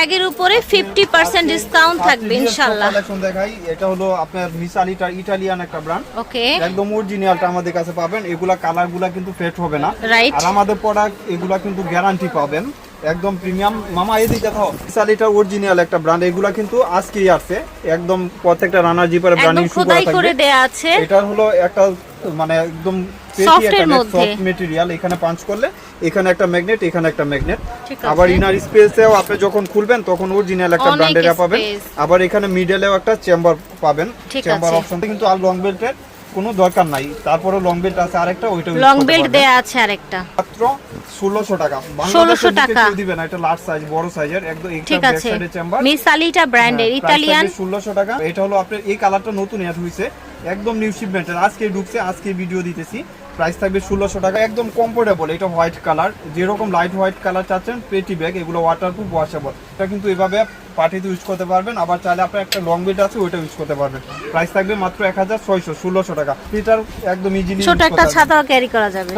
ব্যাগের উপরে fifty percent discount থাকবে ইনশাল্লাহ। কালেকশন দেখাই এটা হলো আপনার মিসালিটা ইটালিয়ান একটা ব্র্যান্ড ওকে। একদম অরিজিনালটা আমাদের কাছে পাবেন এগুলা কালারগুলা কিন্তু ফেট হবে না. আর আমাদের প্রোডাক্ট এগুলা কিন্তু গ্যারান্টি পাবেন একদম প্রিমিয়াম মামা এদিকে থাও মিসালিটা অরিজিনাল একটা ব্র্যান্ড এগুলা কিন্তু আজকেই আসছে একদম প্রত্যেকটা রানার জিপার ব্র্যান্ডিং শুরু করা দেয়া আছে। এটা হলো একটা মানে একদম এর মধ্যে। সফট মেটেরিয়াল এখানে পাঞ্চ করলে এখানে একটা ম্যাগনেট এখানে একটা ম্যাগনেট আবার ইনার স্পেসেও আপনি যখন খুলবেন তখন অরিজিনাল একটা ব্র্যান্ডের পাবেন। আবার এখানে মিডলেও একটা চেম্বার পাবেন। চেম্বার। অপশন কিন্তু আর লং বেল্টের কোনো দরকার নাই। তারপরে লং বেল্ট আছে আরেকটা ওইটা লং বেল্ট দেয়া আছে আরেকটা। মাত্র ষোলোশো টাকা। 1600 টাকা। দিবেন এটা লার্জ সাইজ বড় সাইজের একদম ঠিক আছে। চেম্বার মিস আলিটা ব্র্যান্ডের ইতালিয়ান ষোলোশো টাকা। এটা হলো আপনার এই কালারটা নতুন অ্যাড হয়েছে একদম নিউ শিপমেন্টের আজকে ঢুকছে আজকে ভিডিও দিতেছি। প্রাইস থাকবে ষোলোশো টাকা একদম কমফোর্টেবল এটা হোয়াইট কালার যেরকম লাইট হোয়াইট কালার চাচ্ছেন পেটি ব্যাগ এগুলো ওয়াটারপ্রুফ ওয়াশেবল এটা কিন্তু এভাবে পার্টিতে ইউজ করতে পারবেন। আবার চাইলে আপনার একটা লং বেড আছে ওইটা ইউজ করতে পারবেন। প্রাইস থাকবে মাত্র এক হাজার ছয়শো ষোলোশো টাকা। এটার একদম ইজিলি ছোট একটা ছাতা ক্যারি করা যাবে।